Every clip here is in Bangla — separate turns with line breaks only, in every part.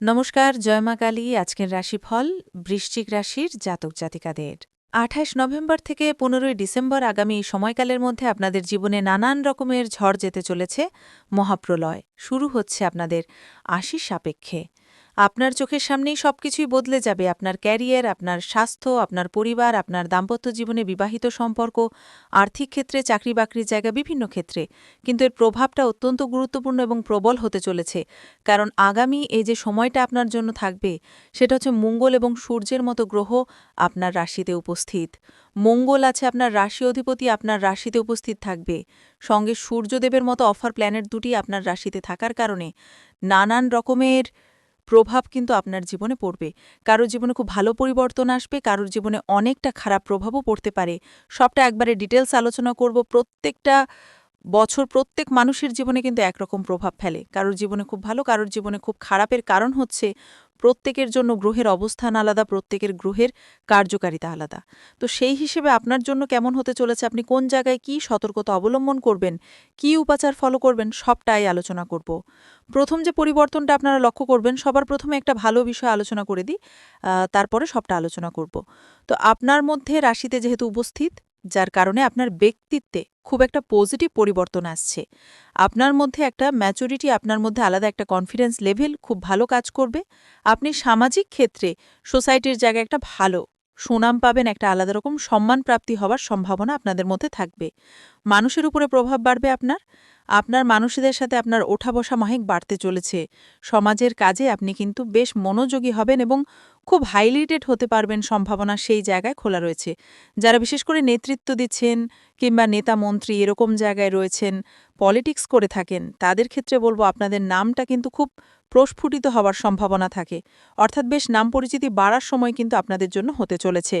নমস্কার জয়মা কালী, আজকের রাশিফল বৃশ্চিক রাশির জাতক জাতিকাদের। আঠাশ নভেম্বর থেকে পনেরোই ডিসেম্বর আগামী সময়কালের মধ্যে আপনাদের জীবনে নানান রকমের ঝড় যেতে চলেছে, মহাপ্রলয়। শুরু হচ্ছে আপনাদের আশি সাপেক্ষে। আপনার চোখের সামনেই সবকিছুই বদলে যাবে। আপনার ক্যারিয়ার, আপনার স্বাস্থ্য, আপনার পরিবার, আপনার দাম্পত্য জীবনে বিবাহিত সম্পর্ক, আর্থিক ক্ষেত্রে চাকরি বাকরির জায়গা, বিভিন্ন ক্ষেত্রে। কিন্তু এর প্রভাবটা অত্যন্ত গুরুত্বপূর্ণ এবং প্রবল হতে চলেছে। কারণ আগামী এই যে সময়টা আপনার জন্য থাকবে, সেটা হচ্ছে মঙ্গল এবং সূর্যের মতো গ্রহ আপনার রাশিতে উপস্থিত। মঙ্গল আছে আপনার রাশি অধিপতি, আপনার রাশিতে উপস্থিত থাকবে। সঙ্গে সূর্যদেবের মতো অফার প্ল্যানেট দুটি আপনার রাশিতে থাকার কারণে নানান রকমের প্রভাব কিন্তু আপনার জীবনে পড়বে। কারোর জীবনে খুব ভালো পরিবর্তন আসবে, কারোর জীবনে অনেকটা খারাপ প্রভাবও পড়তে পারে। সবটা একবারে ডিটেলস আলোচনা করব। প্রত্যেকটা বছর প্রত্যেক মানুষের জীবনে কিন্তু একরকম প্রভাব ফেলে। কারোর জীবনে খুব ভালো, কারোর জীবনে খুব খারাপের কারণ হচ্ছে প্রত্যেকের জন্য গ্রহের অবস্থান আলাদা, প্রত্যেকের গ্রহের কার্যকারিতা আলাদা। তো সেই হিসেবে আপনার জন্য কেমন হতে চলেছে? আপনি কোন জায়গায় কি সতর্কতা অবলম্বন করবেন? কি উপাচার ফলো করবেন? সবটাই আলোচনা করব। প্রথম যে পরিবর্তনটা আপনারা লক্ষ্য করবেন, সবার প্রথমে একটা ভালো বিষয় আলোচনা করে দিই তারপরে সবটা আলোচনা করব। তো আপনার মধ্যে রাশিতে যেহেতু উপস্থিত যার কারণে আপনার ব্যক্তিত্বে খুব একটা পজিটিভ পরিবর্তন আসছে। আপনার মধ্যে একটা ম্যাচুরিটি আপনার মধ্যে আলাদা একটা কনফিডেন্স লেভেল খুব ভালো কাজ করবে। আপনি সামাজিক ক্ষেত্রে সোসাইটির জায়গায় একটা ভালো সুনাম পাবেন, একটা আলাদা রকম সম্মান প্রাপ্তি হওয়ার সম্ভাবনা আপনাদের মধ্যে থাকবে। মানুষের উপরে প্রভাব বাড়বে আপনার। আপনার মানুষদের সাথে আপনার ওঠা বসা মাহিক বাড়তে চলেছে। সমাজের কাজে আপনি কিন্তু বেশ মনোযোগী হবেন এবং খুব হাইলাইটেড হতে পারবেন সম্ভাবনা সেই জায়গায় খোলা রয়েছে। যারা বিশেষ করে নেতৃত্ব দিচ্ছেন কিংবা নেতা মন্ত্রী এরকম জায়গায় রয়েছেন, পলিটিক্স করে থাকেন, তাদের ক্ষেত্রে বলব আপনাদের নামটা কিন্তু খুব প্রস্ফুটিত হওয়ার সম্ভাবনা থাকে। অর্থাৎ বেশ নাম পরিচিতি বাড়ার সময় কিন্তু আপনাদের জন্য হতে চলেছে।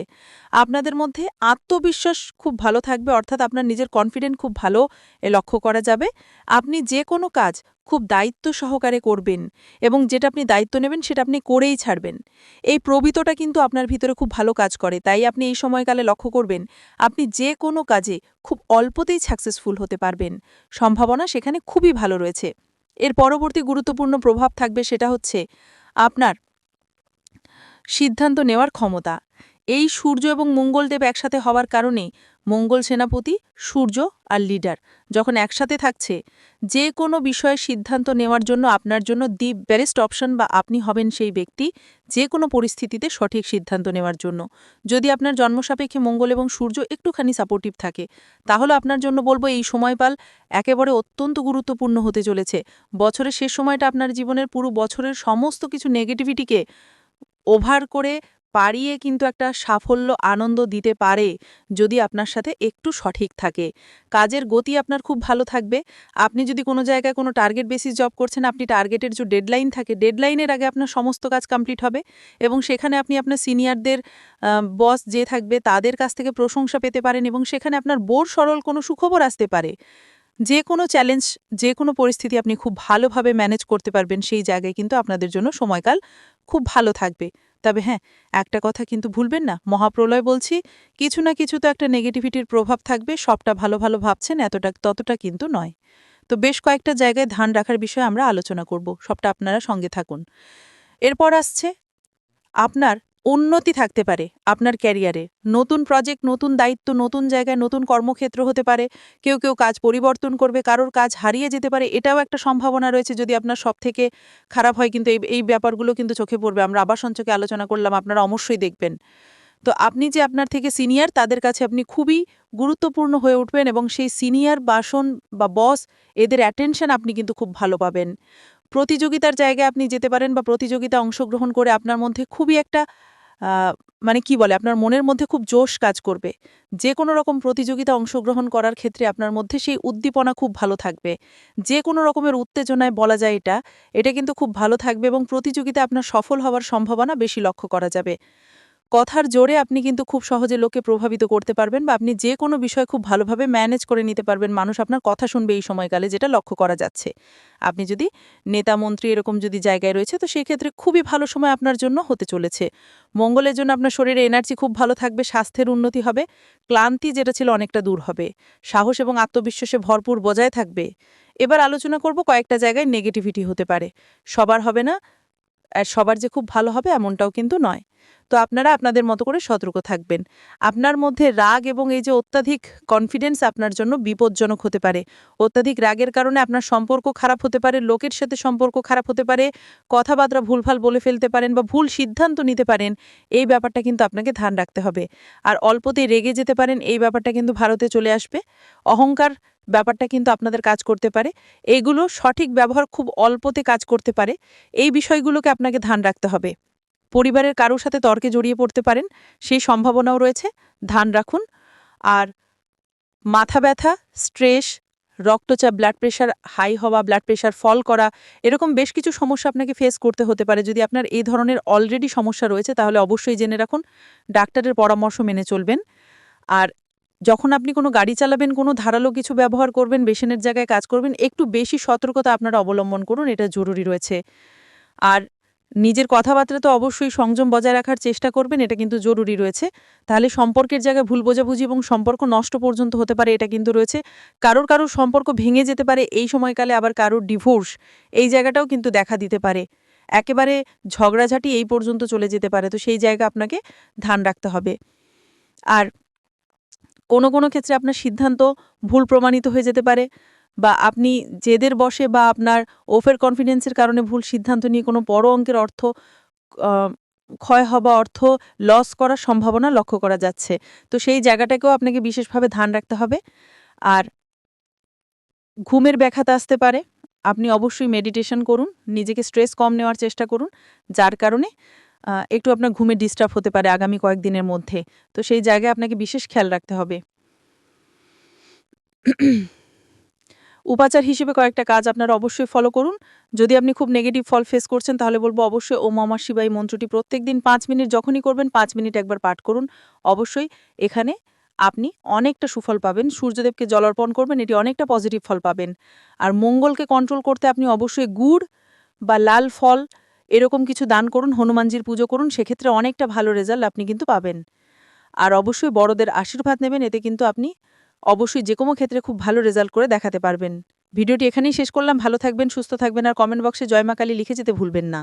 আপনাদের মধ্যে আত্মবিশ্বাস খুব ভালো থাকবে, অর্থাৎ আপনার নিজের কনফিডেন্ট খুব ভালো এ লক্ষ্য করা যাবে। আপনি যে কোনো কাজ খুব দায়িত্ব সহকারে করবেন এবং যেটা আপনি দায়িত্ব নেবেন সেটা আপনি করেই ছাড়বেন। এই প্রবিতটা কিন্তু আপনার ভিতরে খুব ভালো কাজ করে, তাই আপনি এই সময়কালে লক্ষ্য করবেন, আপনি যে কোনো কাজে খুব অল্পতেই সাকসেসফুল হতে পারবেন। সম্ভাবনা সেখানে খুবই ভালো রয়েছে। এর পরবর্তী গুরুত্বপূর্ণ প্রভাব থাকবে সেটা হচ্ছে আপনার সিদ্ধান্ত নেওয়ার ক্ষমতা। এই সূর্য এবং মঙ্গলদেব একসাথে হওয়ার কারণে মঙ্গল সেনাপতি, সূর্য আর লিডার যখন একসাথে থাকছে, যে কোনো বিষয়ে সিদ্ধান্ত নেওয়ার জন্য আপনার জন্য দি বেস্ট অপশন বা আপনি হবেন সেই ব্যক্তি যে কোনো পরিস্থিতিতে সঠিক সিদ্ধান্ত নেওয়ার জন্য। যদি আপনার জন্মসাপেক্ষে মঙ্গল এবং সূর্য একটুখানি সাপোর্টিভ থাকে, তাহলে আপনার জন্য বলব এই সময়কাল একেবারে অত্যন্ত গুরুত্বপূর্ণ হতে চলেছে। বছরের শেষ সময়টা আপনার জীবনের পুরো বছরের সমস্ত কিছু নেগেটিভিটিকে ওভার করে পারিয়ে কিন্তু একটা সাফল্য, আনন্দ দিতে পারে যদি আপনার সাথে একটু সঠিক থাকে। কাজের গতি আপনার খুব ভালো থাকবে। আপনি যদি কোনো জায়গায় কোনো টার্গেট বেসিস জব করছেন, আপনি টার্গেটের যে ডেডলাইন থাকে ডেডলাইনের আগে আপনার সমস্ত কাজ কমপ্লিট হবে এবং সেখানে আপনি আপনার সিনিয়রদের বস যে থাকবে, তাদের কাছ থেকে প্রশংসা পেতে পারেন এবং সেখানে আপনার বোর সরল কোনো সুখবর আসতে পারে। যে কোনো চ্যালেঞ্জ যে কোনো পরিস্থিতি আপনি খুব ভালোভাবে ম্যানেজ করতে পারবেন সেই জায়গায় কিন্তু আপনাদের জন্য সময়কাল খুব ভালো থাকবে। তবে হ্যাঁ একটা কথা কিন্তু ভুলবেন না। মহাপ্রলয় বলছি, কিছু না কিছু তো একটা নেগেটিভিটির প্রভাব থাকবে, সবটা ভালো ভালো ভাবছেন, এতটা, ততটা কিন্তু নয়। তো বেশ কয়েকটা জায়গায় ধান রাখার বিষয়ে আমরা আলোচনা করব, সবটা আপনারা সঙ্গে থাকুন। এরপর আসছে, আপনার উন্নতি থাকতে পারে আপনার ক্যারিয়ারে। নতুন প্রজেক্ট নতুন দায়িত্ব, নতুন জায়গায় নতুন কর্মক্ষেত্র হতে পারে। কেউ কেউ কাজ পরিবর্তন করবে, কারোর কাজ হারিয়ে যেতে পারে, এটাও একটা সম্ভাবনা রয়েছে যদি আপনার সব থেকে খারাপ হয় কিন্তু এই এই ব্যাপারগুলো কিন্তু চোখে পড়বে। আমরা আবার সঞ্চকে আলোচনা করলাম, আপনারা অবশ্যই দেখবেন। তো আপনি যে আপনার থেকে সিনিয়র তাদের কাছে আপনি খুবই গুরুত্বপূর্ণ হয়ে উঠবেন এবং সেই সিনিয়র বাসন বা বস এদের অ্যাটেনশন আপনি কিন্তু খুব ভালো পাবেন। প্রতিযোগিতার জায়গায় আপনি যেতে পারেন বা প্রতিযোগিতা অংশগ্রহণ করে আপনার মধ্যে খুবই একটা মানে কি বলে, আপনার মনের মধ্যে খুব জোশ কাজ করবে। যে কোনো রকম প্রতিযোগিতা অংশগ্রহণ করার ক্ষেত্রে আপনার মধ্যে সেই উদ্দীপনা খুব ভালো থাকবে। যে কোনো রকমের উত্তেজনায় বলা যায় এটা এটা কিন্তু খুব ভালো থাকবে এবং প্রতিযোগিতা আপনার সফল হওয়ার সম্ভাবনা বেশি লক্ষ্য করা যাবে। কথার জোরে আপনি কিন্তু খুব সহজে লোকে প্রভাবিত করতে পারবেন বা আপনি যে কোনো বিষয় খুব ভালোভাবে ম্যানেজ করে নিতে পারবেন। মানুষ আপনার কথা শুনবে এই সময়কালে যেটা লক্ষ্য করা যাচ্ছে। আপনি যদি নেতা, মন্ত্রী এরকম যদি জায়গায় রয়েছে, তো সেই ক্ষেত্রে খুবই ভালো সময় আপনার জন্য হতে চলেছে। মঙ্গলের জন্য আপনার শরীরে এনার্জি খুব ভালো থাকবে, স্বাস্থ্যের উন্নতি হবে, ক্লান্তি যেটা ছিল অনেকটা দূর হবে, সাহস এবং আত্মবিশ্বাসে ভরপুর বজায় থাকবে। এবার আলোচনা করব কয়েকটা জায়গায় নেগেটিভিটি হতে পারে। সবার হবে না,
আর সবার যে খুব ভালো হবে এমনটাও কিন্তু নয়। তো আপনারা আপনাদের মতো করে সতর্ক থাকবেন। আপনার মধ্যে রাগ এবং এই যে অত্যাধিক কনফিডেন্স আপনার জন্য বিপজ্জনক হতে পারে। অত্যাধিক রাগের কারণে আপনার সম্পর্ক খারাপ হতে পারে, লোকের সাথে সম্পর্ক খারাপ হতে পারে, কথাবার্তা ভুলভাল বলে ফেলতে পারেন বা ভুল সিদ্ধান্ত নিতে পারেন, এই ব্যাপারটা কিন্তু আপনাকে ধ্যান রাখতে হবে। আর অল্পতেই রেগে যেতে পারেন, এই ব্যাপারটা কিন্তু ভারতে চলে আসবে। অহংকার ব্যাপারটা কিন্তু আপনাদের কাজ করতে পারে। এগুলো সঠিক ব্যবহার খুব অল্পতে কাজ করতে পারে। এই বিষয়গুলোকে আপনাকে ধ্যান রাখতে হবে। পরিবারের কারোর সাথে তর্কে জড়িয়ে পড়তে পারেন, সেই সম্ভাবনাও রয়েছে। ধ্যান রাখুন। আর মাথা ব্যথা, স্ট্রেস, রক্তচাপ ব্লাড প্রেশার হাই হওয়া ব্লাড প্রেশার ফল করা, এরকম বেশ কিছু সমস্যা আপনাকে ফেস করতে হতে পারে। যদি আপনার এই ধরনের অলরেডি সমস্যা রয়েছে, তাহলে অবশ্যই জেনে রাখুন, ডাক্তারের পরামর্শ মেনে চলবেন। আর যখন আপনি কোনো গাড়ি চালাবেন, কোনো ধারালো কিছু ব্যবহার করবেন বেসিনের জায়গায় কাজ করবেন, একটু বেশি সতর্কতা আপনারা অবলম্বন করুন, এটা জরুরি রয়েছে। আর নিজের কথাবার্তা তো অবশ্যই সংযম বজায় রাখার চেষ্টা করবেন, এটা কিন্তু জরুরি রয়েছে। তাহলে সম্পর্কের জায়গায় ভুল বোঝাবুঝি এবং সম্পর্ক নষ্ট পর্যন্ত হতে পারে, এটা কিন্তু রয়েছে। কারোর কারোর সম্পর্ক ভেঙে যেতে পারে, এই সময়কালে আবার কারোর ডিভোর্স এই জায়গাটাও কিন্তু দেখা দিতে পারে। একেবারে ঝগড়াঝাটি এই পর্যন্ত চলে যেতে পারে, তো সেই জায়গা আপনাকে ধ্যান রাখতে হবে। আর কোনো কোনো ক্ষেত্রে আপনার সিদ্ধান্ত ভুল প্রমাণিত হয়ে যেতে পারে বা আপনি জেদের বসে বা আপনার ওভার কনফিডেন্সের কারণে ভুল সিদ্ধান্ত নিয়ে কোনো বড় অঙ্কের অর্থ ক্ষয় হওয়া অর্থ লস করার সম্ভাবনা লক্ষ্য করা যাচ্ছে। তো সেই জায়গাটাকেও আপনাকে বিশেষভাবে ধ্যান রাখতে হবে। আর ঘুমের ব্যাঘাত আসতে পারে। আপনি অবশ্যই মেডিটেশন করুন, নিজেকে স্ট্রেস কম নেওয়ার চেষ্টা করুন, যার কারণে একটু আপনার ঘুমে ডিস্টার্ব হতে পারে আগামী কয়েকদিনের মধ্যে। তো সেই জায়গায় আপনাকে বিশেষ খেয়াল রাখতে হবে। উপাচার হিসেবে কয়েকটা কাজ আপনারা অবশ্যই ফলো করুন। যদি আপনি খুব নেগেটিভ ফল ফেস করছেন, তাহলে বলব অবশ্যই ও মামা শিবাই মন্ত্রটি প্রত্যেক দিন পাঁচ মিনিট যখনই করবেন, পাঁচ মিনিট একবার পাঠ করুন। অবশ্যই এখানে আপনি অনেকটা সুফল পাবেন। সূর্যদেবকে জল অর্পণ করবেন, এটি অনেকটা পজিটিভ ফল পাবেন। আর মঙ্গলকে কন্ট্রোল করতে আপনি অবশ্যই গুড় বা লাল ফল এরকম কিছু দান করুন, হনুমানজির পুজো করুন, সেক্ষেত্রে অনেকটা ভালো রেজাল্ট আপনি কিন্তু পাবেন। আর অবশ্যই বড়দের আশীর্বাদ নেবেন, এতে কিন্তু আপনি অবশ্যই যে কোনো ক্ষেত্রে খুব ভালো রেজাল্ট করে দেখাতে পারবেন। ভিডিওটি এখানেই শেষ করলাম। ভালো থাকবেন, সুস্থ থাকবেন আর কমেন্ট বক্সে জয়মাকালী কালী লিখে যেতে ভুলবেন না।